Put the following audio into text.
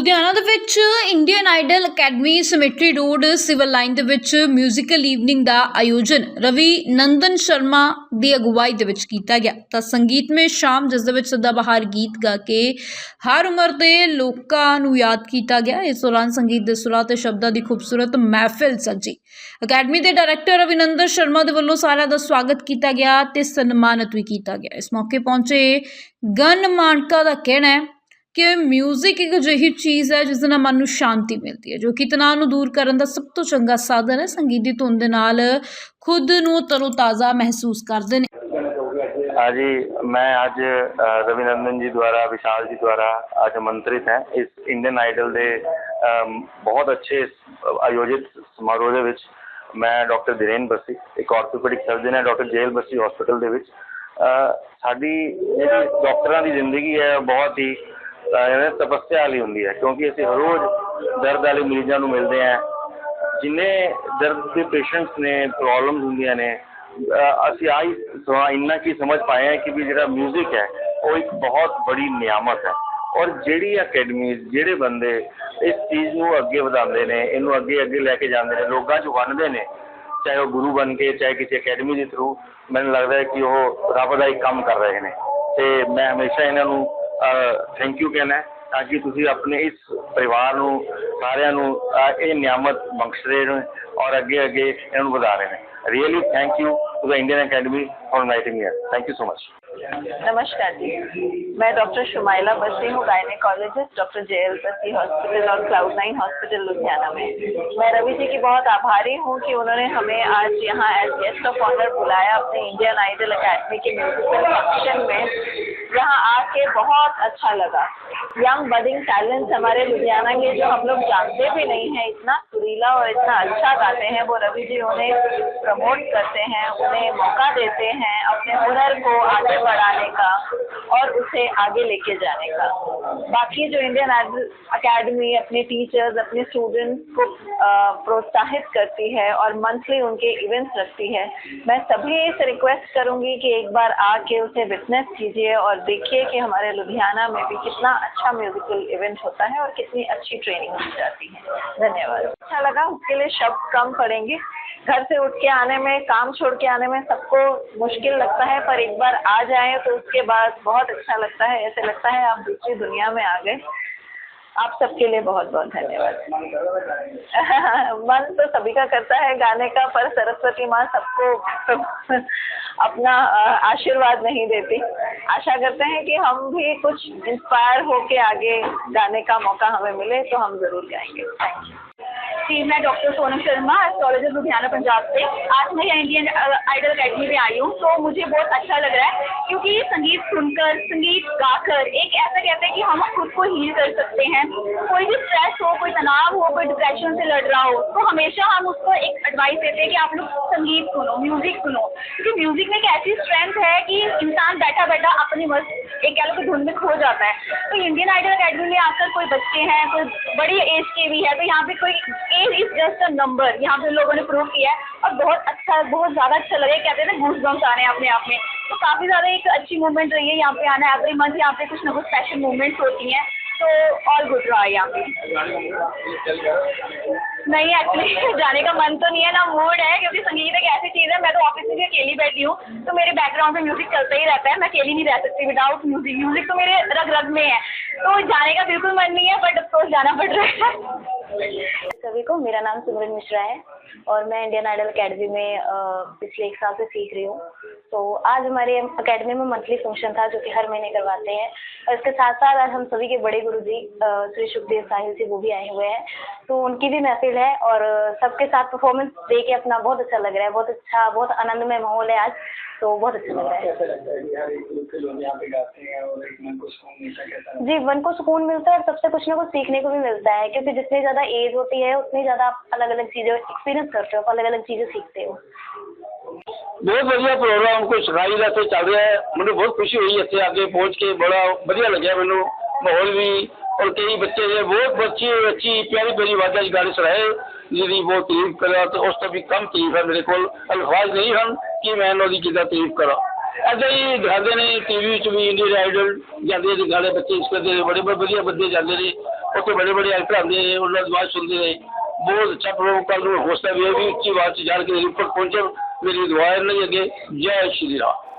ਲੁਧਿਆਣਾ ਦੇ ਵਿੱਚ Indian Idol academy cemetery road civil line ਦੇ ਵਿੱਚ ਮਿਊਜ਼ੀਕਲ ਈਵਨਿੰਗ ਦਾ ਆਯੋਜਨ ਰਵੀ ਨੰਦਨ ਸ਼ਰਮਾ ਦੀ ਅਗਵਾਈ ਦੇ ਵਿੱਚ ਕੀਤਾ ਗਿਆ। ਤਾਂ ਸੰਗੀਤ ਮੇ ਸ਼ਾਮ, ਜਿਸ ਦੇ ਵਿੱਚ ਸਦਾਬਹਾਰ ਗੀਤ ਗਾ ਕੇ ਹਰ ਉਮਰ ਦੇ ਲੋਕਾਂ ਨੂੰ ਯਾਦ ਕੀਤਾ ਗਿਆ। ਇਸ ਦੌਰਾਨ ਸੰਗੀਤ ਦੇ ਸੁਰਾਂ ਤੇ ਸ਼ਬਦਾਂ ਦੀ ਖੂਬਸੂਰਤ ਮਹਿਫਿਲ ਸੱਜੀ। ਅਕੈਡਮੀ ਦੇ ਡਾਇਰੈਕਟਰ ਰਵਿਨੰਦਰ ਸ਼ਰਮਾ ਦੇ ਵੱਲੋਂ ਸਾਰਿਆਂ ਦਾ ਸਵਾਗਤ ਕੀਤਾ ਗਿਆ ਤੇ ਸਨਮਾਨਿਤ ਵੀ ਕੀਤਾ ਗਿਆ। ਇਸ ਮੌਕੇ ਪਹੁੰਚੇ ਗਨ ਮਾਨਕਾ ਦਾ ਕਹਿਣਾ ਹੈ ਕਿ ਮਿਊਜ਼ਿਕ ਇੱਕ ਅਜਿਹੀ ਚੀਜ਼ ਹੈ ਜਿਸ ਦੇ ਨਾਲ ਮਨ ਨੂੰ ਸ਼ਾਂਤੀ ਮਿਲਦੀ ਹੈ ਜੋ ਕਿ ਤਣਾਅ ਨੂੰ ਦੂਰ ਕਰਨ ਦਾ ਸਭ ਤੋਂ ਚੰਗਾ ਸਾਧਨ ਹੈ ਸੰਗੀਤ ਦੀ ਧੁਨ ਦੇ ਨਾਲ ਖੁਦ ਨੂੰ ਤਰੋਤਾਜ਼ਾ ਮਹਿਸੂਸ ਕਰਦੇ ਨੇ हाँ जी मैं आज अ, रविनंदन जी द्वारा विशाल जी द्वारा आज आमंत्रित हैं इस इंडियन आइडल ਦੇ ਅਮ, ਬਹੁਤ ਅੱਛੇ ਆਯੋਜਿਤ ਸਮਾਰੋਹ ਦੇ ਵਿੱਚ ਮੈਂ ਡਾਕਟਰ ਧੀਰੇਨ ਬਸੀ ਇੱਕ ਆਰਥੋਪੈਡਿਕ ਸਰਜਨ ਹੈ ਡਾਕਟਰ ਜੇਲ ਬਸੀ ਹਸਪੀਟਲ ਦੇ ਵਿੱਚ ਅ, ਸਾਡੀ ਜਿਹੜੀ ਡਾਕਟਰਾਂ ਦੀ ਜ਼ਿੰਦਗੀ ਹੈ ਉਹ ਬਹੁਤ ਹੀ ਅ, ਇਹਨੇ ਤਪੱਸਿਆ ਵਾਲੀ ਹੁੰਦੀ ਹੈ, ਕਿਉਂਕਿ ਅਸੀਂ ਰੋਜ਼ ਦਰਦ ਵਾਲੇ ਮਰੀਜ਼ਾਂ ਨੂੰ ਮਿਲਦੇ ਹਾਂ। ਜਿੰਨੇ ਦਰਦ ਦੇ ਪੇਸ਼ੈਂਟਸ ਨੇ ਪ੍ਰੋਬਲਮਸ ਹੁੰਦੀਆਂ ਨੇ ਅਸੀਂ ਆਈ ਇੰਨਾ ਕੀ ਸਮਝ ਪਾਏ ਹਾਂ ਕਿ ਵੀ ਜਿਹੜਾ 뮤직 ਹੈ, ਉਹ ਇੱਕ ਬਹੁਤ ਬੜੀ ਨਿਆਮਤ ਹੈ। ਔਰ ਜਿਹੜੀ ਅਕੈਡਮੀ ਜਿਹੜੇ ਬੰਦੇ ਇਸ ਚੀਜ਼ ਨੂੰ ਅੱਗੇ ਵਧਾਉਂਦੇ ਨੇ, ਇਹਨੂੰ ਅੱਗੇ ਅੱਗੇ ਲੈ ਕੇ ਜਾਂਦੇ ਨੇ, ਲੋਕਾਂ 'ਚ ਵੰਡਦੇ ਨੇ, ਚਾਹੇ ਉਹ ਗੁਰੂ ਬਣ ਕੇ, ਚਾਹੇ ਕਿਸੇ ਅਕੈਡਮੀ ਦੇ ਥਰੂ ਮੈਨੂੰ ਲੱਗਦਾ ਹੈ ਕਿ ਉਹ ਰੱਬ ਦਾ ਹੀ ਕੰਮ ਕਰ ਰਹੇ ਨੇ। ਤੇ ਮੈਂ ਹਮੇਸ਼ਾ ਇਹਨਾਂ ਨੂੰ ਥੈਂਕ ਯੂ ਕਹਿਣਾ ਤਾਂ ਕਿ ਤੁਸੀਂ ਆਪਣੇ ਇਸ ਪਰਿਵਾਰ ਨੂੰ, ਸਾਰਿਆਂ ਨੂੰ ਇਹ ਨਿਆਮਤ ਬਖਸ਼ ਰਹੇ ਨੇ ਔਰ ਅੱਗੇ ਅੱਗੇ ਇਹਨਾਂ ਨੂੰ ਵਧਾ ਰਹੇ ਨੇ really thank you to the Indian academy for inviting me thank you so much नमस्कार जी। मैं डॉक्टर शुमाइला बसी हूँ gynaecologist doctor J L Bassi hospital और क्लाउड नाइन हॉस्पिटल लुधियाना में। मैं रवि जी की बहुत आभारी हूँ कि उन्होंने हमें आज यहाँ एज गेस्ट ऑफ़ ऑनर बुलाया अपने इंडियन आइडल अकेडमी के म्यूजिकल फ़ंक्शन में। यहाँ आके बहुत अच्छा लगा। यंग बडिंग टैलेंट्स हमारे लुधियाना के जो हम लोग जानते भी नहीं हैं, इतना सुरीला और इतना अच्छा गाते हैं, वो रवि जी उन्हें प्रमोट करते हैं उन्हें मौका देते हैं अपने हुनर को आगे बढ़ाने का और उसे आगे लेके जाने का। बाकी जो इंडियन अकेडमी अपने टीचर्स अपने स्टूडेंट्स को प्रोत्साहित करती है और मंथली उनके इवेंट्स रखती है, मैं सभी से रिक्वेस्ट करूँगी कि एक बार आके उसे विटनेस कीजिए और देखिए कि हमारे लुधियाना में भी कितना अच्छा म्यूजिकल इवेंट होता है और कितनी अच्छी ट्रेनिंग दी जाती है। धन्यवाद। अच्छा लगा, उसके लिए शब्द कम पड़ेंगे। घर से उठ के आने में, काम छोड़ के आने में सबको मुश्किल लगता है, पर एक बार आ जाए तो उसके बाद बहुत अच्छा लगता है। ऐसे लगता है आप दूसरी दुनिया में आ गए। आप सबके लिए बहुत बहुत धन्यवाद। मन तो सभी का करता है, गाने का, पर सरस्वती माँ सबको अपना आशीर्वाद नहीं देती। आशा करते हैं कि हम भी कुछ इंस्पायर होके आगे गाने का मौका हमें मिले तो हम ज़रूर गाएँगे। थैंक यू जी मैं डॉक्टर सोनम शर्मा एस्ट्रोलॉजर लुधियाना, पंजाब से। आज मैं यहाँ इंडियन आइडल अकेडमी में आई हूँ तो मुझे बहुत अच्छा लग रहा है क्योंकि संगीत सुनकर, संगीत गाकर एक ऐसा कहते हैं कि हम खुद को हील कर सकते हैं। कोई भी स्ट्रेस हो, कोई तनाव हो, कोई डिप्रेशन से लड़ रहा हो तो हमेशा हम उसको एक एडवाइस देते हैं कि आप लोग संगीत सुनो म्यूज़िक सुनो। क्योंकि म्यूज़िक में एक ऐसी स्ट्रेंथ है कि इंसान बैठा बैठा अपनी मस्त एक कह लो कि धुन में खो जाता है। तो इंडियन आइडल अकेडमी में आकर कोई बच्चे हैं कोई बड़ी एज के भी है तो यहाँ पे कोई age is just a number यहाँ पे लोगों ने प्रूव किया है और बहुत अच्छा बहुत ज़्यादा अच्छा लगे कहते हैं ना घूस बम्स आ रहे हैं अपने आप में। तो काफ़ी ज़्यादा एक अच्छी मूवमेंट रही है यहाँ पे आना। एवरी मंथ यहाँ पे कुछ ना कुछ स्पेशल मूवमेंट्स होती हैं। तो ऑल गुड रहा है यहाँ पे। नहीं एक्चुअली जाने का मन तो नहीं है ना मूड है क्योंकि संगीत एक ऐसी चीज़ है मैं अकेली बैठी हूँ तो मेरे बैकग्राउंड में म्यूज़िक चलता ही रहता है। मैं अकेली नहीं रह सकती विदाउट म्यूज़िक म्यूज़िक तो मेरे रग रग में है। तो जाने का बिल्कुल मन नहीं है बट अफकोर्स जाना पड़ रहा है। सभी को, मेरा नाम सुमरन मिश्रा है और मैं इंडियन आइडल अकेडमी में पिछले एक साल से सीख रही हूँ। तो आज हमारे अकेडमी में मंथली फ़ंक्शन था जो कि हर महीने करवाते हैं। और इसके साथ साथ आज हम सभी के बड़े गुरु जी श्री सुखदेव साहिल जी वो भी आए हुए हैं। तो उनकी भी महफिल है और सबके साथ परफॉर्मेंस दे के अपना बहुत अच्छा लग रहा है। बहुत अच्छा बहुत आनंदमय माहौल है आज। तो बहुत अच्छा लग रहा है। जी मन को सुकून मिलता है और सबसे कुछ ना कुछ सीखने को भी मिलता है क्योंकि जितनी ज़्यादा एज होती है उतनी ज़्यादा आप अलग अलग चीज़ें एक्सपीरियंस करते हो अलग अलग चीज़ें सीखते हो। बहुत बढ़िया प्रोग्राम कोई सिखाई रास्ते चल रहा है। मुझे बहुत खुशी हुई इतने आगे पहुँच के, बड़ा बढ़िया लगे मैं माहौल भी, और कई बच्चे जो बहुत बच्ची, अच्छी, प्यारी प्यारी वाजा जी गाने सुनाए। जी बहुत तारीफ़ करा तो उस तो भी कम तारीफ़ है मेरे को अल्फाज नहीं हम कि मैं उन्होंने किदा तारीफ़ करा। ऐसा ही दिखाते हैं टीवी च भी इंडियन आइडल जाते गाने बच्चे इस करते बड़े बड़े वधिया बंदे जाते हैं उत बड़े बड़े एक्टर आते हैं उन्होंने आवाज़ सुनते हैं बहुत अच्छा प्रोग्राम कल हौसला भी है भी उच्ची आवाज़ चल के ऊपर पहुँचे। मेरी दुआएँ नहीं अगे जय श्री राम।